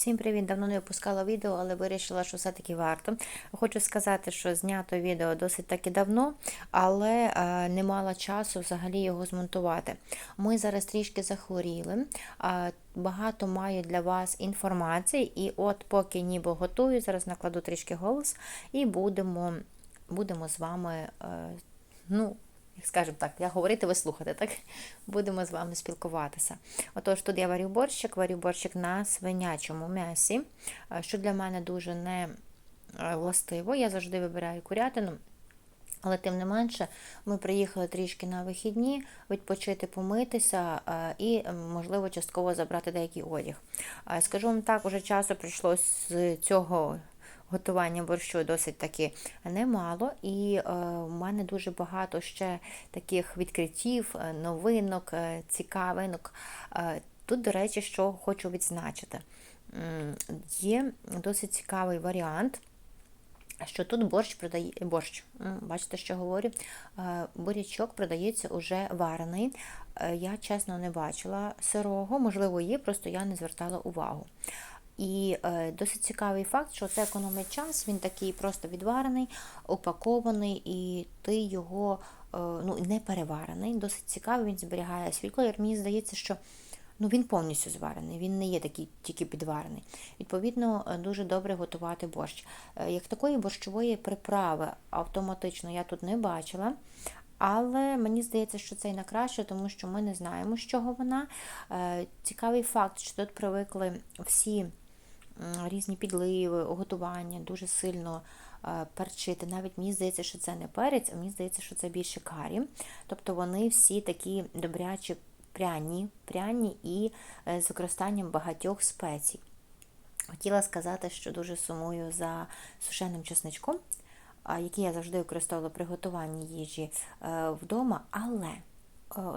Всім привіт! Давно не випускала відео, але вирішила, що все-таки варто. Хочу сказати, що знято відео досить таки давно, але е, не мала часу взагалі його змонтувати. Ми зараз трішки захворіли, багато маю для вас інформації, і от поки ніби готую, зараз накладу трішки голос і будемо, будемо з вами. Е, ну, як скажемо так, я говорити, ви слухати, так? Будемо з вами спілкуватися. Отож, тут я варю борщик, варю борщик на свинячому м'ясі, е, що для мене дуже не е, властиво. Я завжди вибираю курятину. Але тим не менше, ми приїхали трішки на вихідні, відпочити, помитися е, і, можливо, частково забрати деякий одяг. Скажу вам так, уже часу прийшло з цього готування борщу досить таки немало, і е, в мене дуже багато ще таких відкриттів, е, новинок, е, цікавинок. Тут, до речі, що хочу відзначити. Є досить цікавий варіант. Що тут борщ продає борщ, бачите, що говорю? Бурячок продається уже варений. Я чесно не бачила сирого, можливо, є, просто я не звертала увагу. І е, досить цікавий факт, що це економить час, він такий просто відварений, упакований, і ти його е, ну, не переварений. Досить цікавий, він зберігає свій колір. Мені здається, що ну, він повністю зварений, він не є такий тільки підварений. Відповідно, е, дуже добре готувати борщ. Е, Як такої борщової приправи автоматично я тут не бачила. Але мені здається, що це і на краще, тому що ми не знаємо, з чого вона. Е, Цікавий факт, що тут привикли всі різні підливи, готування дуже сильно е, перчити. Навіть мені здається, що це не перець, а мені здається, що це більше карі. Тобто вони всі такі добрячі пряні, пряні і е, з використанням багатьох спецій. Хотіла сказати, що дуже сумую за сушеним чесничком, який я завжди використовувала при готуванні їжі е, вдома, але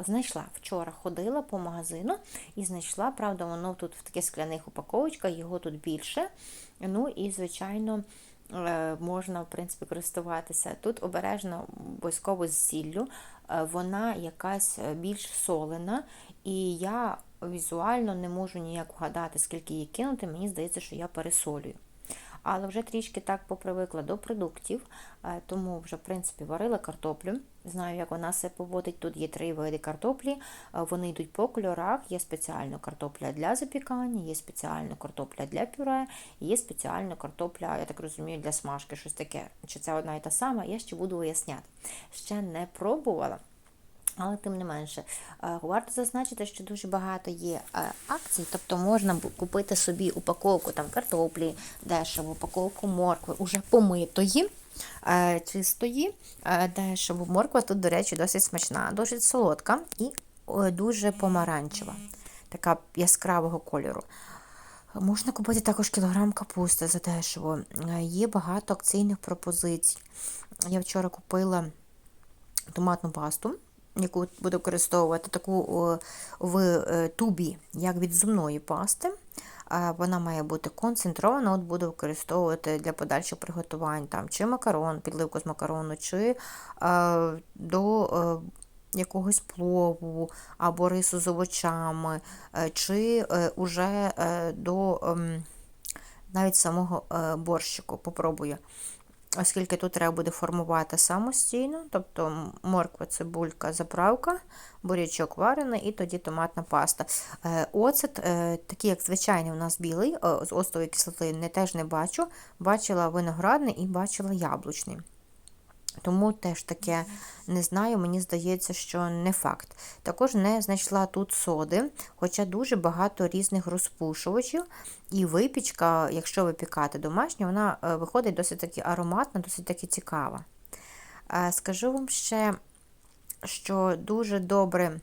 знайшла вчора, ходила по магазину і знайшла, правда, воно тут в таких скляних упаковочках, його тут більше. Ну і, звичайно, е, можна, в принципі, користуватися. Тут обережно, обов'язково з сіллю, е, вона якась е, більш солена, і я візуально не можу ніяк вгадати, скільки її кинути. Мені здається, що я пересолюю. Але вже трішки так попривикла до продуктів, е, тому вже, в принципі, варила картоплю. Знаю, як вона себе поводить. Тут є три види картоплі, е, вони йдуть по кольорах. Є спеціальна картопля для запікання, є спеціальна картопля для пюре, є спеціальна картопля, я так розумію, для смажки, щось таке. Чи це одна і та сама, я ще буду виясняти. Ще не пробувала. Але тим не менше, е, варто зазначити, що дуже багато є е, акцій, тобто можна купити собі упаковку там картоплі, дешево, упаковку моркви, уже помитої, е, чистої, дешево. Морква тут, до речі, досить смачна, досить солодка і дуже помаранчева, така яскравого кольору. Можна купити також кілограм капусти за дешево. Є багато акційних пропозицій. Я вчора купила томатну пасту, яку буду використовувати таку в е, тубі, як від зубної пасти. Вона має бути концентрована, от буду використовувати для подальших приготувань там, чи макарон, підливку з макарону, чи е, до е, якогось плову або рису з овочами, е, чи е, уже е, до ем, навіть самого е, борщику. Попробую оскільки тут треба буде формувати самостійно, тобто морква, цибулька, заправка, бурячок варений і тоді томатна паста. Е, Оцет, е, такий як звичайний у нас білий, е, з остової кислоти не, теж не бачу. Бачила виноградний і бачила яблучний. Тому теж таке не знаю, мені здається, що не факт. Також не знайшла тут соди, хоча дуже багато різних розпушувачів. І випічка, якщо випікати домашню, вона е, виходить досить таки ароматна, досить таки цікава. Е, Скажу вам ще, що дуже добре.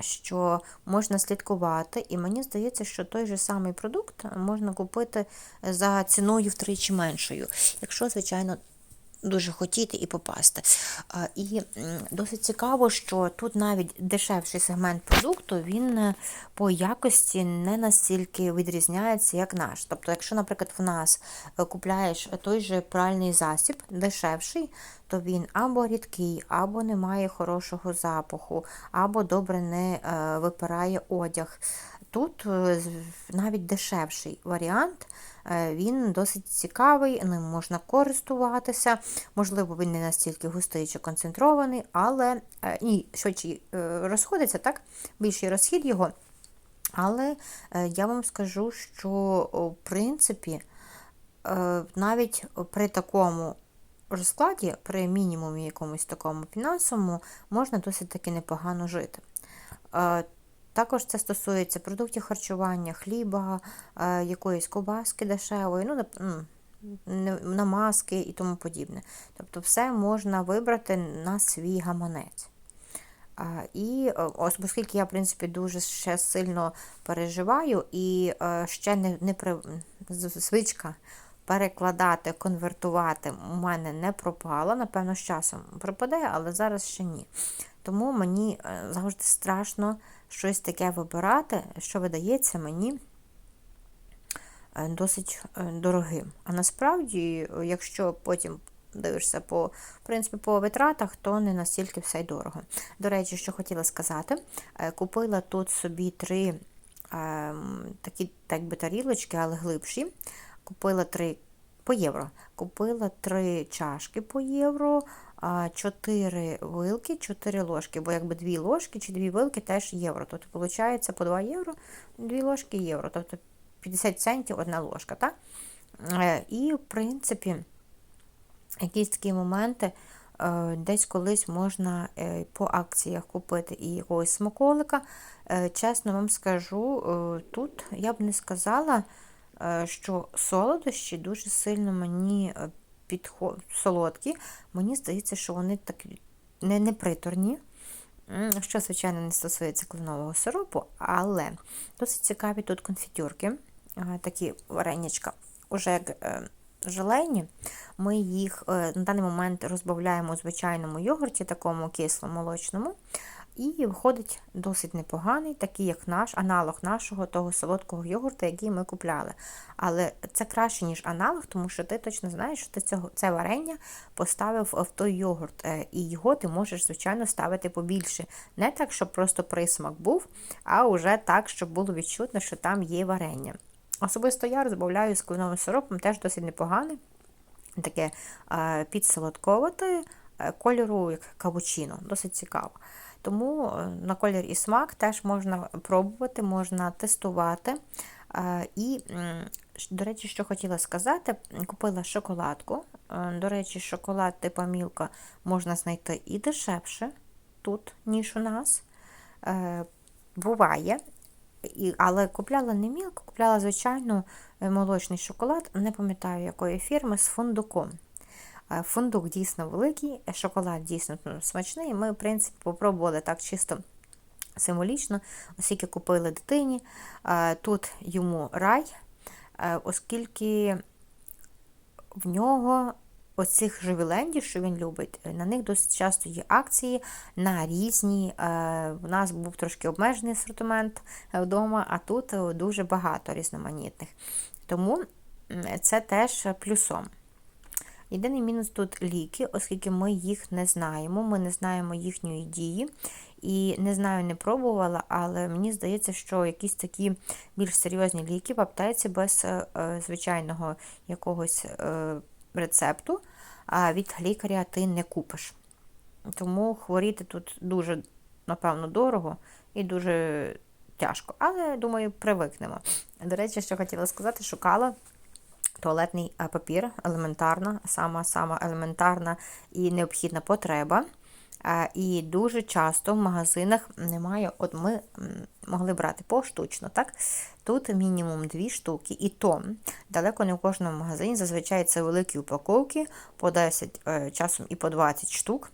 Що можна слідкувати, і мені здається, що той же самий продукт можна купити за ціною втричі меншою. Якщо, звичайно, дуже хотіти і попасти. І досить цікаво, що тут навіть дешевший сегмент продукту, він е, по якості не настільки відрізняється, як наш. Тобто, якщо, наприклад, в нас е, купляєш той же пральний засіб, дешевший, то він або рідкий, або не має хорошого запаху, або добре не е, випирає одяг. тут навіть дешевший варіант. Е, Він досить цікавий, ним можна користуватися. Можливо, він не настільки густий чи концентрований, але е, і швидше розходиться, так? Більший розхід його. Але е, я вам скажу, що в принципі, навіть при такому розкладі, при мінімумі якомусь такому фінансовому, можна досить таки непогано жити. Е, Також це стосується продуктів харчування, хліба, е, якоїсь ковбаски дешевої, ну, намазки і тому подібне. Тобто все можна вибрати на свій гаманець. І е, оскільки я, в принципі, дуже ще сильно переживаю і е, ще не, не при... звичка перекладати, конвертувати у мене не пропала. Напевно, з часом пропаде, але зараз ще ні. Тому мені е, завжди страшно щось таке вибирати, що видається мені е, досить е, дорогим. А насправді, якщо потім дивишся по, в принципі, по витратах, то не настільки все й дорого. До речі, що хотіла сказати, е, купила тут собі три е, такі, так би тарілочки, але глибші. Купила три по євро. Купила три чашки по євро, чотири вилки, чотири ложки, бо якби дві ложки чи дві вилки теж євро. Тобто, виходить, по 2 євро, дві ложки євро. Тобто 50 центів одна ложка. Так? Е, І, в принципі, якісь такі моменти, е, десь колись можна е, по акціях купити і якогось смаколика. Чесно вам скажу, тут я б не сказала, що солодощі дуже сильно мені підходять солодкі. Мені здається, що вони такі не, не приторні. Що, звичайно, не стосується кленового сиропу, але досить цікаві тут конфітюрки, е, такі варенячка, уже як е, желейні. Ми їх е, на даний момент розбавляємо у звичайному йогурті, такому кисломолочному. І виходить досить непоганий, такий як наш аналог нашого того солодкого йогурта, який ми купляли. Але це краще, ніж аналог, тому що ти точно знаєш, що ти цього, це варення поставив в той йогурт, е, і його ти можеш, звичайно, ставити побільше. Не так, щоб просто присмак був, а вже так, щоб було відчутно, що там є варення. Особисто я розбавляю з кленовим сиропом, теж досить непоганий. Таке е, підсолодковате, е, кольору як кавучино, досить цікаво. Тому е, на колір і смак теж можна пробувати, можна тестувати. Е, І, до речі, що хотіла сказати, купила шоколадку. Е, До речі, шоколад типу Мілка можна знайти і дешевше тут, ніж у нас. Буває. Але купляла не мілку, купляла, звичайно, молочний шоколад, не пам'ятаю якої фірми, з фундуком. Фундук дійсно великий, е, шоколад дійсно ну, смачний. Ми, в принципі, попробували так чисто символічно, оскільки купили дитині. Тут йому рай, е, оскільки в нього оцих живілендів, що він любить, е, на них досить часто є акції на різні. У нас був трошки обмежений асортимент вдома, а тут дуже багато різноманітних. Тому це теж плюсом. Єдиний мінус тут ліки, оскільки ми їх не знаємо, ми не знаємо їхньої дії. І не знаю, не пробувала, але мені здається, що якісь такі більш серйозні ліки в аптеці без е, звичайного якогось е, рецепту а від лікаря ти не купиш. Тому хворіти тут дуже, напевно, дорого і дуже тяжко. Але, думаю, привикнемо. До речі, що хотіла сказати, шукала туалетний е, папір, елементарна, сама сама елементарна і необхідна потреба. Е, І дуже часто в магазинах немає, от ми могли брати поштучно, так? Тут мінімум дві штуки, і то далеко не в кожному магазині, зазвичай це великі упаковки, по 10, е, часом і по 20 штук.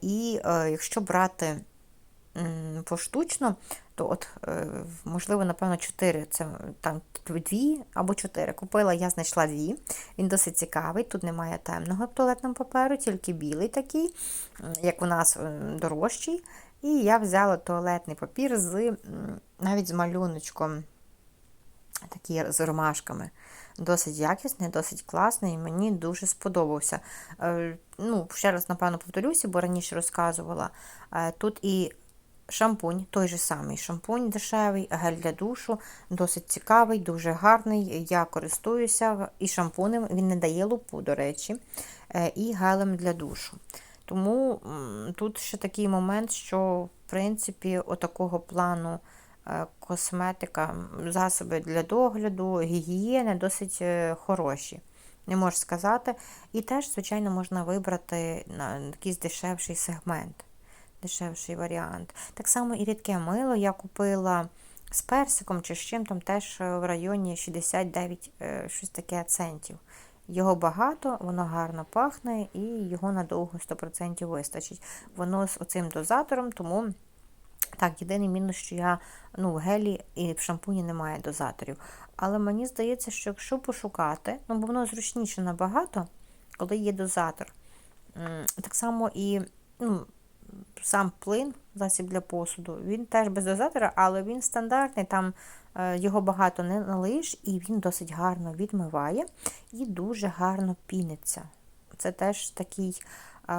І якщо брати поштучно, то от, е, можливо, напевно, 4, це там дві або 4. Купила, я знайшла дві. Він досить цікавий. Тут немає темного туалетного паперу, тільки білий такий, як у нас дорожчий. І я взяла туалетний папір з навіть з малюночком, такий з ромашками. Досить якісний, досить класний, і мені дуже сподобався. Е, Ну, ще раз, напевно, повторюся, бо раніше розказувала. Е, Тут і шампунь, той же самий шампунь дешевий, гель для душу, досить цікавий, дуже гарний. Я користуюся і шампунем, він не дає лупу, до речі, е, і гелем для душу. Тому тут ще такий момент, що в принципі отакого плану е, косметика, засоби для догляду, гігієни досить е, хороші. Не можу сказати. І теж, звичайно, можна вибрати на якийсь дешевший сегмент, дешевший варіант. Так само і рідке мило я купила з персиком чи з чим там теж е, в районі 69 е, щось таке центів. Його багато, воно гарно пахне і його надовго 100% вистачить. Воно з оцим дозатором, тому так, єдиний мінус, що я ну, в гелі і в шампуні немає дозаторів. Але мені здається, що якщо пошукати, ну бо воно зручніше набагато, коли є дозатор. Так само і ну, сам плин, засіб для посуду, він теж без дозатора, але він стандартний, там е, його багато не налиєш, і він досить гарно відмиває і дуже гарно піниться. Це теж такий, е,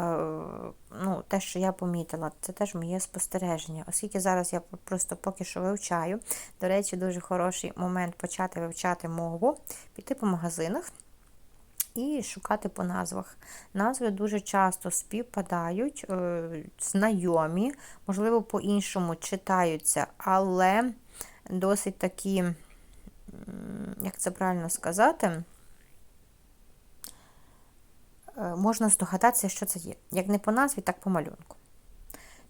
ну, те, що я помітила, це теж моє спостереження. Оскільки зараз я просто поки що вивчаю. До речі, дуже хороший момент почати вивчати мову, піти по магазинах. І шукати по назвах. Назви дуже часто співпадають, е, знайомі, можливо, по-іншому читаються, але досить такі, як це правильно сказати, е, можна здогадатися, що це є. Як не по назві, так по малюнку.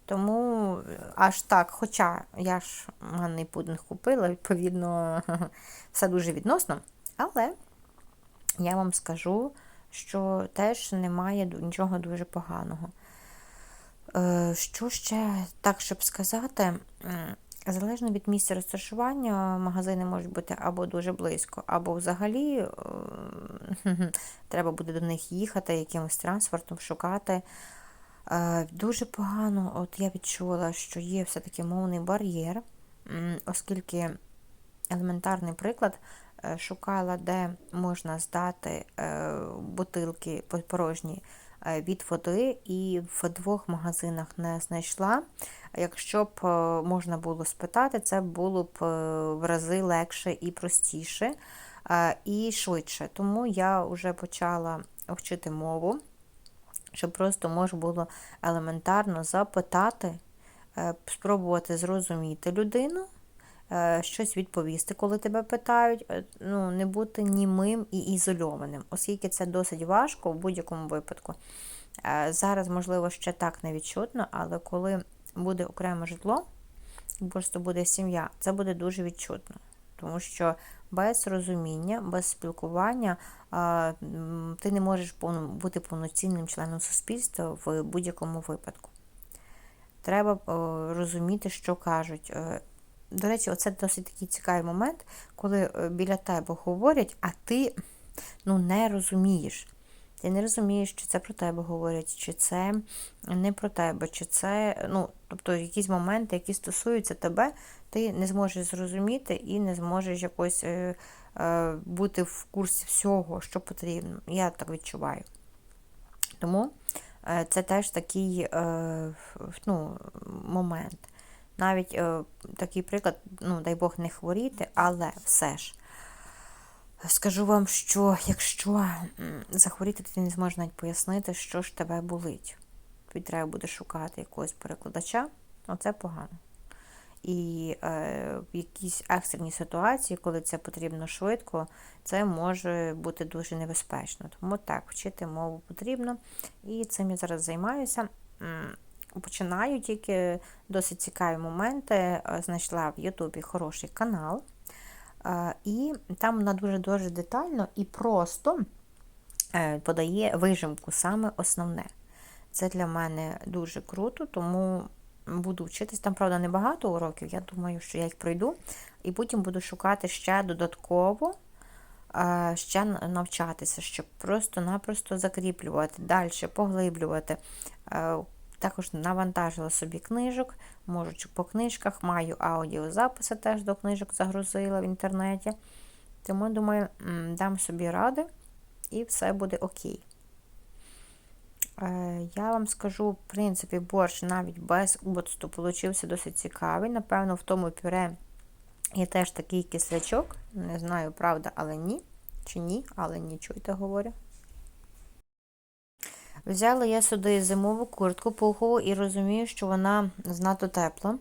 Тому е, аж так, хоча я ж манний пудинг купила, відповідно, все дуже відносно, але я вам скажу, що теж немає нічого дуже поганого. Е, Що ще так, щоб сказати, залежно від місця розташування, магазини можуть бути або дуже близько, або взагалі е, треба буде до них їхати якимось транспортом, шукати. Е, Дуже погано, от я відчула, що є все-таки мовний бар'єр, оскільки елементарний приклад, шукала, де можна здати е, бутилки порожні е, від води, і в двох магазинах не знайшла. Якщо б е, можна було спитати, це було б е, в рази легше і простіше, е, і швидше. Тому я вже почала вчити мову, щоб просто можна було елементарно запитати, е, спробувати зрозуміти людину, е, щось відповісти, коли тебе питають, е, ну, не бути німим і ізольованим, оскільки це досить важко в будь-якому випадку. Е, Зараз, можливо, ще так не відчутно, але коли буде окреме житло, просто буде сім'я, це буде дуже відчутно. Тому що без розуміння, без спілкування ти не можеш бути повноцінним членом суспільства в будь-якому випадку. Треба розуміти, що кажуть. До речі, оце досить такий цікавий момент, коли е, біля тебе говорять, а ти ну, не розумієш. Ти не розумієш, чи це про тебе говорять, чи це не про тебе, чи це, ну, тобто якісь моменти, які стосуються тебе, ти не зможеш зрозуміти і не зможеш якось е, е, бути в курсі всього, що потрібно. Я так відчуваю. Тому е, це теж такий е, ну, момент. Навіть е, такий приклад, ну, дай Бог не хворіти, але все ж. Скажу вам, що якщо захворіти, ти не зможеш навіть пояснити, що ж тебе болить. Тобі треба буде шукати якогось перекладача, оце погано. І е, в якійсь екстреній ситуації, коли це потрібно швидко, це може бути дуже небезпечно. Тому так, вчити мову потрібно. І цим я зараз займаюся. Починаю тільки досить цікаві моменти. Е, Знайшла в Ютубі хороший канал. Е, І там вона дуже-дуже детально і просто е, подає вижимку, саме основне. Це для мене дуже круто, тому буду вчитись. Там, правда, небагато уроків. Я думаю, що я їх пройду. І потім буду шукати ще додатково, ще навчатися, щоб просто-напросто закріплювати, далі поглиблювати. Також навантажила собі книжок, можу по книжках, маю аудіозаписи теж до книжок загрузила в інтернеті. Тому, думаю, дам собі ради і все буде окей. Е, Я вам скажу, в принципі, борщ навіть без оцту получився досить цікавий. Напевно, в тому пюре є теж такий кислячок. Не знаю, правда, але ні. Чи ні, але ні, чуйте, говорю. Взяла я сюди зимову куртку пухову і розумію, що вона знато тепла.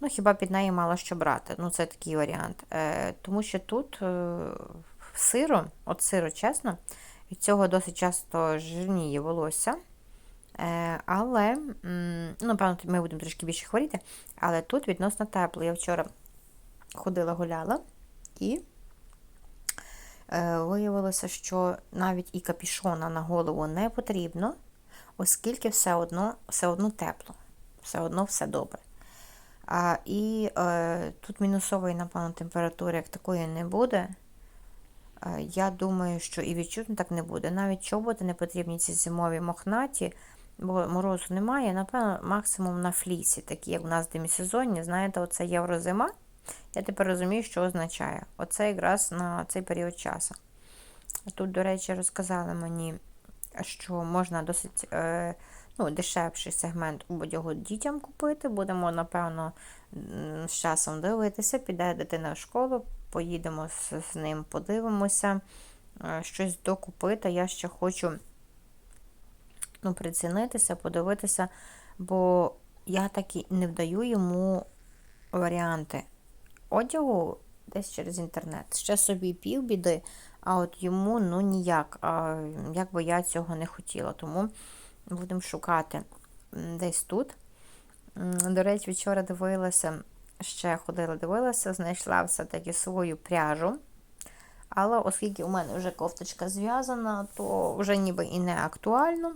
Ну, хіба під неї мало що брати. Ну, це такий варіант. Е, Тому що тут е, сиро, от сиро, чесно, від цього досить часто жирніє волосся. Е, але, ну, напевно, ми будемо трішки більше хворіти, але тут відносно тепло. Я вчора ходила гуляла і виявилося, що навіть і капішона на голову не потрібно, оскільки все одно, все одно тепло, все одно все добре. А, І е, тут мінусової, напевно, температури як такої не буде. Е, я думаю, що і відчутно так не буде. Навіть чоботи не потрібні ці зимові мохнаті, бо морозу немає. Напевно, максимум на флісі, такі, як у нас демісезонні. Знаєте, оце єврозима. Я тепер розумію, що означає. Оце якраз на цей період часу. Тут, до речі, розказали мені, що можна досить е, ну, дешевший сегмент одягу дітям купити. Будемо, напевно, з часом дивитися, піде дитина в школу, поїдемо з, ним, подивимося, е, щось докупити. Я ще хочу ну, прицінитися, подивитися, бо я так і не вдаю йому варіанти одягу десь через інтернет. Ще собі півбіди, а от йому ну ніяк. А, Як би я цього не хотіла. Тому будемо шукати десь тут. До речі, вчора дивилася, ще ходила, дивилася, знайшла все-таки свою пряжу. Але оскільки у мене вже кофточка зв'язана, то вже ніби і не актуально.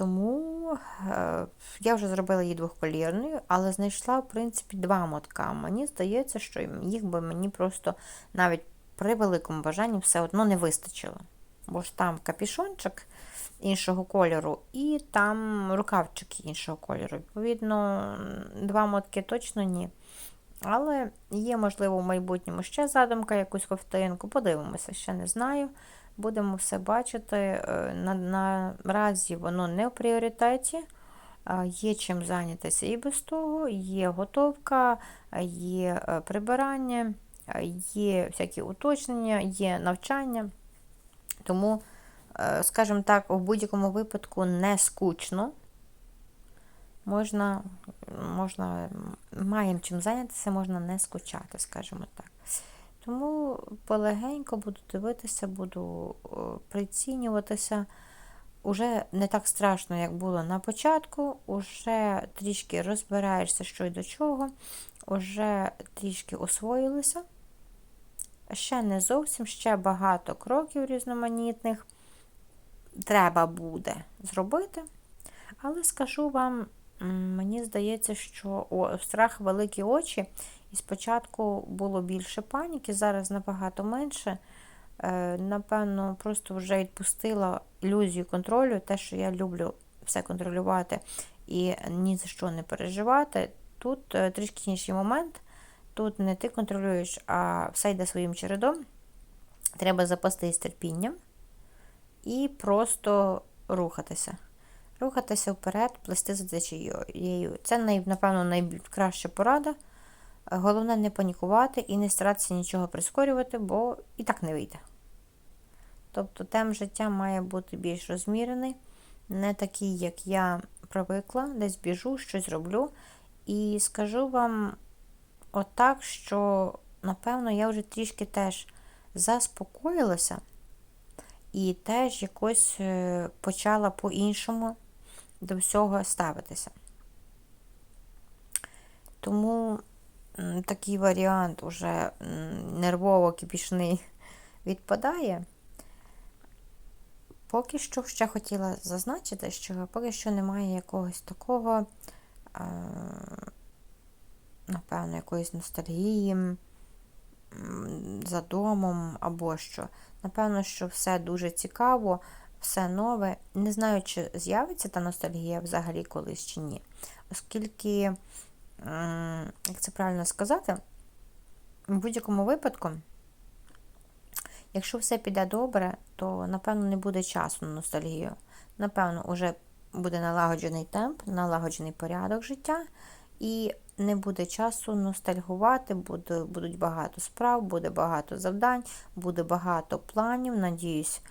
Тому е, я вже зробила її двохколірною, але знайшла, в принципі, два мотка. Мені здається, що їх би мені просто навіть при великому бажанні все одно не вистачило. Бо ж там капішончик іншого кольору, і там рукавчики іншого кольору. Відповідно, два мотки точно ні. Але є, можливо, в майбутньому ще задумка, якусь ковтинку. Подивимося, ще не знаю. Будемо все бачити. Е, на, Наразі воно не в пріоритеті. Є чим зайнятися і без того, є готовка, є е, прибирання, є всякі уточнення, є навчання. Тому, е, скажімо так, у будь-якому випадку не скучно. Можна, можна, маємо чим зайнятися, можна не скучати, скажімо так. Тому полегенько буду дивитися, буду прицінюватися. Уже не так страшно, як було на початку, уже трішки розбираєшся, що й до чого, уже трішки освоїлися. Ще не зовсім, ще багато кроків різноманітних треба буде зробити. Але скажу вам, мені здається, що о, страх великі очі, і спочатку було більше паніки, зараз набагато менше. Е, напевно, просто вже відпустила ілюзію контролю, те, що я люблю все контролювати і ні за що не переживати. Тут е, трішки інший момент. Тут не ти контролюєш, а все йде своїм чередом. Треба запастись терпінням і просто рухатися. Рухатися вперед, плести за течією. Це, напевно, найкраща порада. Головне не панікувати і не старатися нічого прискорювати, бо і так не вийде. Тобто темп життя має бути більш розмірений, не такий, як я привикла, десь біжу, щось роблю. І скажу вам отак, що, напевно, я вже трішки теж заспокоїлася і теж якось е, почала по-іншому до всього ставитися. Тому такий варіант уже нервово кипішний відпадає. Поки що ще хотіла зазначити, що поки що немає якогось такого, напевно, якоїсь ностальгії за домом або що. Напевно, що все дуже цікаво, все нове. Не знаю, чи з'явиться та ностальгія взагалі колись чи ні. Оскільки, як це правильно сказати, в будь-якому випадку Якщо все піде добре, то напевно не буде часу на ностальгію. Напевно, вже буде налагоджений темп, налагоджений порядок життя, і не буде часу ностальгувати, буде, будуть багато справ, буде багато завдань, буде багато планів. Надіюсь,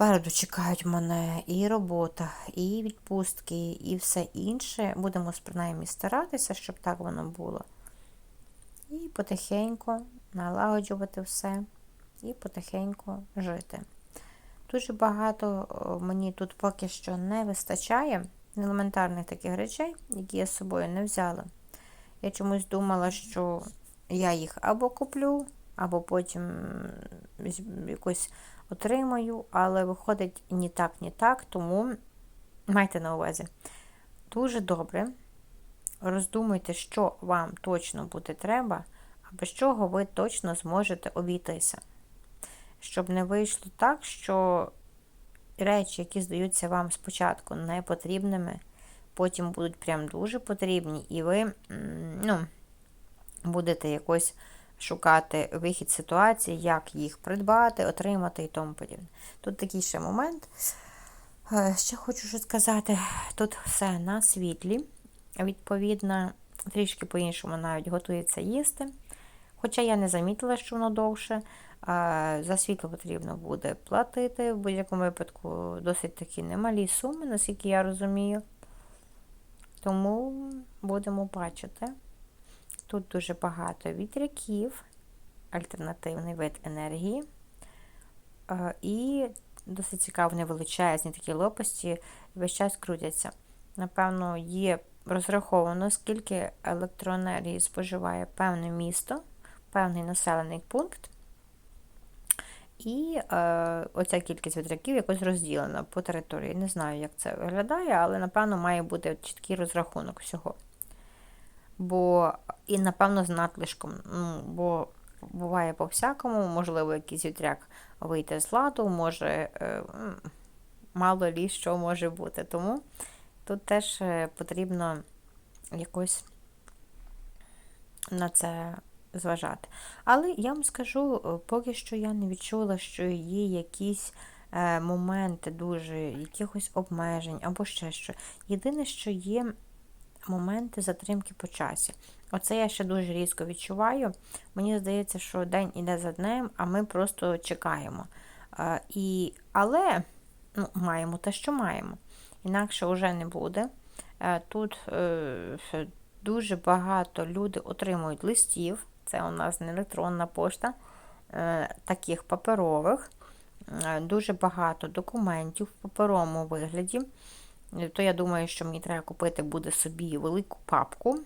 попереду чекають мене і робота, і відпустки, і все інше. Будемо принаймні старатися, щоб так воно було. І потихеньку налагоджувати все, і потихеньку жити. Дуже багато мені тут поки що не вистачає елементарних таких речей, які я з собою не взяла. Я чомусь думала, що я їх або куплю, або потім якось отримаю, але виходить ні так, ні так, тому майте на увазі. Дуже добре. Роздумуйте, що вам точно буде треба, а без чого ви точно зможете обійтися. Щоб не вийшло так, що речі, які здаються вам спочатку непотрібними, потім будуть прям дуже потрібні, і ви ну, будете якось шукати вихід ситуації, як їх придбати, отримати і тому подібне. Тут такий ще момент. Е, ще хочу що сказати: тут все на світлі, відповідно, трішки по-іншому навіть готується їсти. Хоча я не замітила, що воно довше. За світло потрібно буде платити. В будь-якому випадку досить такі немалі суми, наскільки я розумію. Тому будемо бачити. Тут дуже багато вітряків, альтернативний вид енергії. І досить цікаво, вони величезні такі лопасті, весь час крутяться. Напевно, є розраховано, скільки електроенергії споживає певне місто, певний населений пункт. І е, оця кількість вітряків якось розділена по території. Не знаю, як це виглядає, але, напевно, має бути чіткий розрахунок всього. Бо, і, напевно, з надлишком. Ну, Бо буває по-всякому, можливо, якийсь вітряк вийде з ладу, може, е, мало лі що може бути. Тому тут теж е, потрібно якось на це зважати. Але я вам скажу, е, поки що я не відчула, що є якісь моменти дуже якихось обмежень або ще що. Єдине, що є моменти затримки по часі. Оце я ще дуже різко відчуваю. Мені здається, що день іде за днем, а ми просто чекаємо. Е, і, Але ну, маємо те, що маємо. Інакше вже не буде. Тут дуже багато люди отримують листів це у нас не електронна пошта, е, таких паперових, е, дуже багато документів в паперовому вигляді. То я думаю, що мені треба купити буде собі велику папку.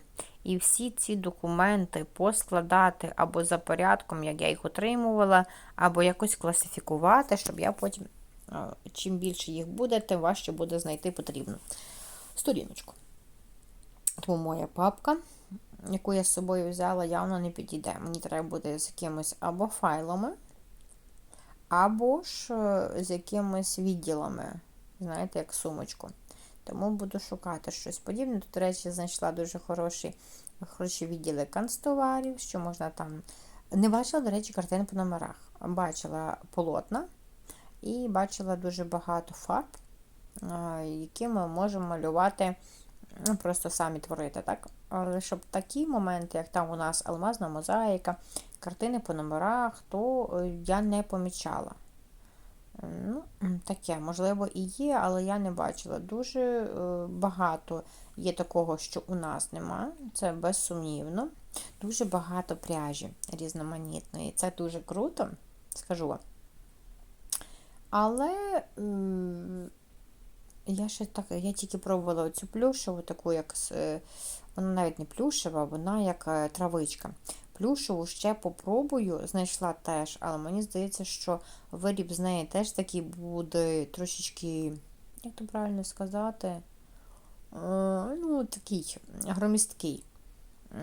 І всі ці документи поскладати або за порядком, як я їх отримувала, або якось класифікувати, щоб я потім, е, чим більше їх буде, тим важче буде знайти потрібну сторіночку. Тому моя папка яку я з собою взяла, явно не підійде. Мені треба буде з якимись або файлами, або ж е, з якимись відділами, знаєте, як сумочку. Тому буду шукати щось подібне. Тут, до речі, знайшла дуже хороші хороші відділи канцтоварів, що можна там. Не бачила, до речі, картини по номерах. Бачила полотна і бачила дуже багато фарб, які ми можемо малювати ну, просто самі творити. так? Але щоб такі моменти, як там у нас алмазна мозаїка, картини по номерах, то е, я не помічала. Ну, Таке, можливо, і є, але я не бачила. Дуже е, багато є такого, що у нас нема, це безсумнівно. Дуже багато пряжі різноманітної. Це дуже круто, скажу. Але я ще так, я тільки пробувала оцю плюшеву, таку, як е, вона навіть не плюшева, вона як е, травичка. Плюшеву ще попробую, знайшла теж, але мені здається, що виріб з неї теж такий буде трошечки, як то правильно сказати, е, ну, такий громісткий,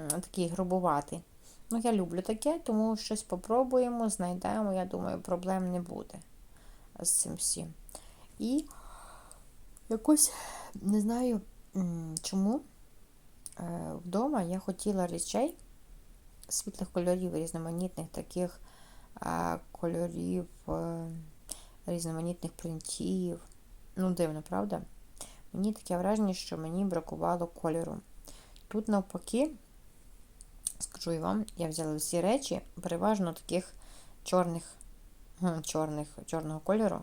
такий грубуватий. Ну, я люблю таке, тому щось попробуємо, знайдемо, я думаю, проблем не буде з цим всім. І Якось не знаю чому. Е, вдома я хотіла речей світлих кольорів, різноманітних таких кольорів, е, різноманітних принтів. Ну, дивно, правда? Мені таке враження, що мені бракувало кольору. Тут, навпаки, скажу і вам, я взяла всі речі, переважно таких чорних, чорних, чорного кольору.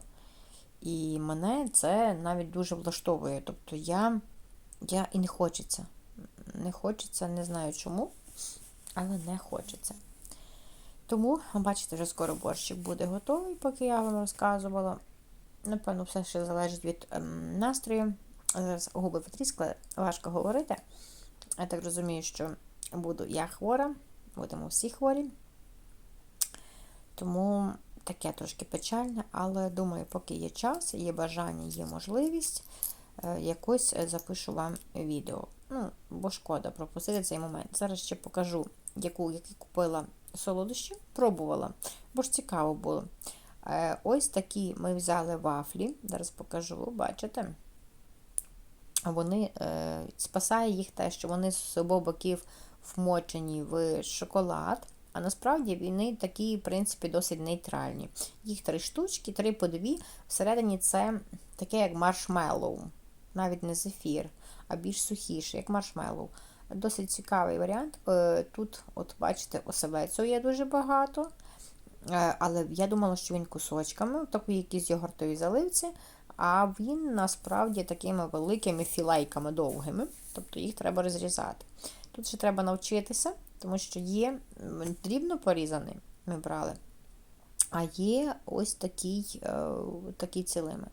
І мене це навіть дуже влаштовує. Тобто я, я і не хочеться. Не хочеться, не знаю чому, але не хочеться. Тому, бачите, вже скоро борщик буде готовий, поки я вам розказувала. Напевно, все ще залежить від ем, настрою. Зараз губи потріскали, важко говорити. Я так розумію, що буду я хвора, будемо всі хворі. Тому таке трошки печальне, але думаю, поки є час, є бажання, є можливість, е, якось запишу вам відео. Ну, бо шкода пропустити цей момент. Зараз ще покажу, яку, які купила солодощі, пробувала, бо ж цікаво було. Е, Ось такі ми взяли вафлі. Зараз покажу, бачите? Вони е, спасає їх те, що вони з обох боків вмочені в шоколад. А насправді вони такі, в принципі, досить нейтральні. Їх три штучки, три по дві. Всередині це таке, як маршмеллоу. Навіть не зефір, а більш сухіше, як маршмеллоу. Досить цікавий варіант. Е, Тут, от бачите, оселецю є дуже багато. Е, Але я думала, що він кусочками, такі якісь йогуртові заливці, а він насправді такими великими філейками довгими, тобто їх треба розрізати. Тут ще треба навчитися, тому що є дрібно порізаний, ми брали, а є ось такий, е, такі цілими.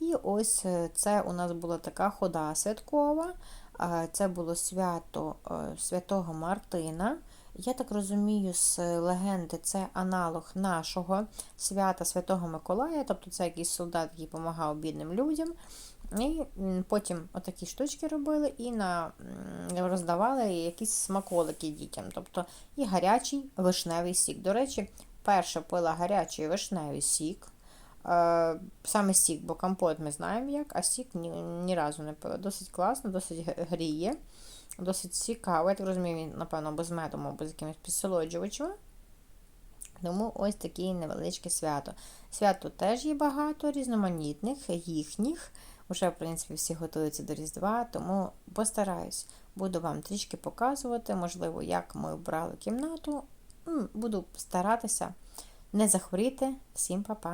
І ось це у нас була така хода святкова. Це було свято е, святого Мартина. Я так розумію, з легенди це аналог нашого свята Святого Миколая, тобто це якийсь солдат, який допомагав бідним людям. І потім отакі штучки робили і на, роздавали якісь смаколики дітям. Тобто і гарячий вишневий сік. До речі, перша пила гарячий вишневий сік. Е, Саме сік, бо компот ми знаємо як, а сік ні, ні разу не пила. Досить класно, досить гріє, досить цікаво. Я так розумію, він, напевно, без медом або з якимось підсолоджувачем. Тому ось таке невеличке свято. Свято теж є багато різноманітних, їхніх. Уже, в принципі, всі готуються до Різдва, тому постараюсь. Буду вам трішки показувати, можливо, як ми вбрали кімнату. Буду старатися не захворіти. Всім па-па!